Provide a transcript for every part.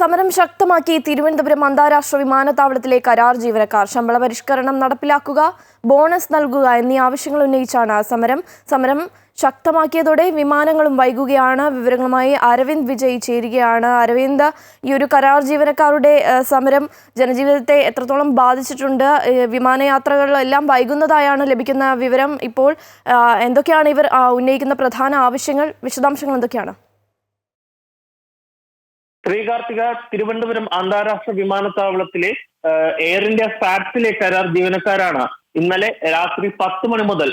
സമരം ശക്തമാക്കി തിരുവനന്തപുരം അന്താരാഷ്ട്ര വിമാനത്താവളത്തിലെ കരാർ ജീവനക്കാർ ശമ്പള പരിഷ്കരണം നടപ്പിലാക്കുക ബോണസ് നൽകുക എന്നീ ആവശ്യങ്ങൾ ഉന്നയിച്ചാണ് സമരം. സമരം ശക്തമാക്കിയതോടെ വിമാനങ്ങളും വൈകുകയാണ്. വിവരങ്ങളുമായി അരവിന്ദ് വിജയ് ചേരുകയാണ്. അരവിന്ദ് ഈ ഒരു കരാർ ജീവനക്കാരുടെ സമരം ജനജീവിതത്തെ എത്രത്തോളം ബാധിച്ചിട്ടുണ്ട്? വിമാനയാത്രകളെല്ലാം വൈകുന്നതായാണ് ലഭിക്കുന്ന വിവരം ഇപ്പോൾ എന്തൊക്കെയാണ് ഇവർ ഉന്നയിക്കുന്ന പ്രധാന ആവശ്യങ്ങൾ? വിശദാംശങ്ങൾ എന്തൊക്കെയാണ്? ശ്രീകാർത്തിക തിരുവനന്തപുരം അന്താരാഷ്ട്ര വിമാനത്താവളത്തിലെ എയർ ഇന്ത്യ ഫാക്സിലെ കരാർ ജീവനക്കാരാണ് ഇന്നലെ രാത്രി പത്ത് മണി മുതൽ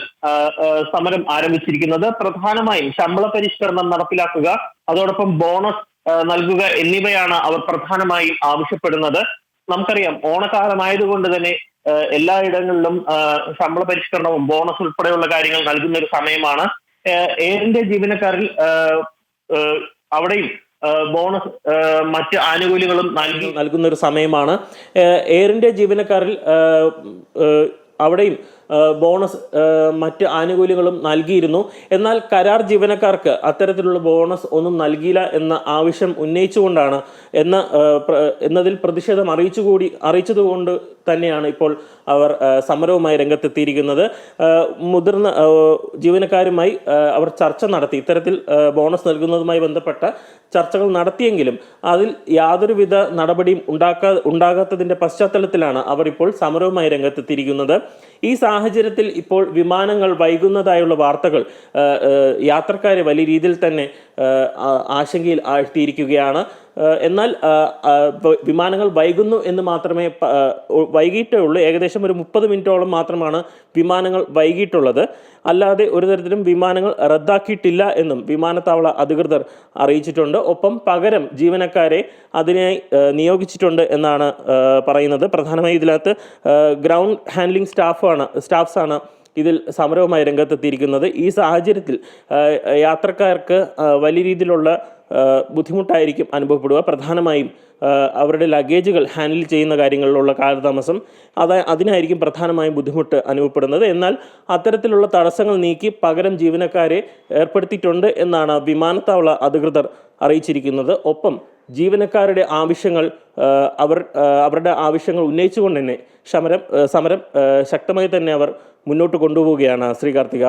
സമരം ആരംഭിച്ചിരിക്കുന്നത്. പ്രധാനമായും ശമ്പള പരിഷ്കരണം നടപ്പിലാക്കുക അതോടൊപ്പം ബോണസ് നൽകുക എന്നിവയാണ് അവർ പ്രധാനമായും ആവശ്യപ്പെടുന്നത്. നമുക്കറിയാം ഓണക്കാലമായതുകൊണ്ട് തന്നെ എല്ലായിടങ്ങളിലും ശമ്പള പരിഷ്കരണവും ബോണസ് ഉൾപ്പെടെയുള്ള കാര്യങ്ങൾ നൽകുന്ന ഒരു സമയമാണ്. എയർ ഇന്ത്യ ജീവനക്കാരിൽ അവിടെയും ബോണസ് മറ്റ് ആനുകൂല്യങ്ങളും നൽകി നൽകുന്ന ഒരു സമയമാണ് എയർ ഇന്ത്യ ജീവനക്കാരിൽ അവിടെയും ബോണസ് മറ്റ് ആനുകൂല്യങ്ങളും നൽകിയിരുന്നു. എന്നാൽ കരാർ ജീവനക്കാർക്ക് അത്തരത്തിലുള്ള ബോണസ് ഒന്നും നൽകിയില്ല എന്ന ആവശ്യം ഉന്നയിച്ചുകൊണ്ടാണ് എന്ന എന്നതിൽ പ്രതിഷേധം അറിയിച്ചുകൂടി അറിയിച്ചതുകൊണ്ട് തന്നെയാണ് ഇപ്പോൾ അവർ സമരവുമായി രംഗത്തെത്തിയിരിക്കുന്നത്. മുതിർന്ന ജീവനക്കാരുമായി അവർ ചർച്ച നടത്തി. ഇത്തരത്തിൽ ബോണസ് നൽകുന്നതുമായി ബന്ധപ്പെട്ട ചർച്ചകൾ നടത്തിയെങ്കിലും അതിൽ യാതൊരുവിധ നടപടിയും ഉണ്ടാക്കാ ഉണ്ടാകാത്തതിന്റെ പശ്ചാത്തലത്തിലാണ് അവർ ഇപ്പോൾ സമരവുമായി രംഗത്തെത്തിയിരിക്കുന്നത്. ഈ സാഹചര്യത്തിൽ ഇപ്പോൾ വിമാനങ്ങൾ വൈകുന്നതായുള്ള വാർത്തകൾ യാത്രക്കാരെ വലിയ രീതിയിൽ തന്നെ ആശങ്കയിൽ ആഴ്ത്തിയിരിക്കുകയാണ്. എന്നാൽ വിമാനങ്ങൾ വൈകുന്നു എന്ന് മാത്രമേ വൈകിട്ടേ ഉള്ളൂ ഏകദേശം ഒരു മുപ്പത് മിനിറ്റോളം മാത്രമാണ് വിമാനങ്ങൾ വൈകിട്ടുള്ളത്. അല്ലാതെ ഒരു തരത്തിലും വിമാനങ്ങൾ റദ്ദാക്കിയിട്ടില്ല എന്നും വിമാനത്താവള അധികൃതർ അറിയിച്ചിട്ടുണ്ട്. ഒപ്പം പകരം ജീവനക്കാരെ അതിനായി നിയോഗിച്ചിട്ടുണ്ട് എന്നാണ് പറയുന്നത്. പ്രധാനമായും ഇതിനകത്ത് ഗ്രൗണ്ട് ഹാൻഡ്ലിംഗ് സ്റ്റാഫാണ് സ്റ്റാഫ്സാണ് ഇതിൽ സമരവുമായി രംഗത്തെത്തിയിരിക്കുന്നത്. ഈ സാഹചര്യത്തിൽ യാത്രക്കാർക്ക് വലിയ രീതിയിലുള്ള ബുദ്ധിമുട്ടായിരിക്കും അനുഭവപ്പെടുക. പ്രധാനമായും അവരുടെ ലഗേജുകൾ ഹാൻഡിൽ ചെയ്യുന്ന കാര്യങ്ങളിലുള്ള കാലതാമസം അത് അതിനായിരിക്കും പ്രധാനമായും ബുദ്ധിമുട്ട് അനുഭവപ്പെടുന്നത്. എന്നാൽ അത്തരത്തിലുള്ള തടസ്സങ്ങൾ നീക്കി പകരം ജീവനക്കാരെ ഏർപ്പെടുത്തിയിട്ടുണ്ട് എന്നാണ് വിമാനത്താവള അധികൃതർ അറിയിച്ചിരിക്കുന്നത്. ഒപ്പം ജീവനക്കാരുടെ ആവശ്യങ്ങൾ അവർ അവരുടെ ആവശ്യങ്ങൾ ഉന്നയിച്ചുകൊണ്ട് തന്നെ സമരം സമരം ശക്തമായി തന്നെ അവർ മുന്നോട്ട് കൊണ്ടുപോവുകയാണ്. ശ്രീകാർത്തിക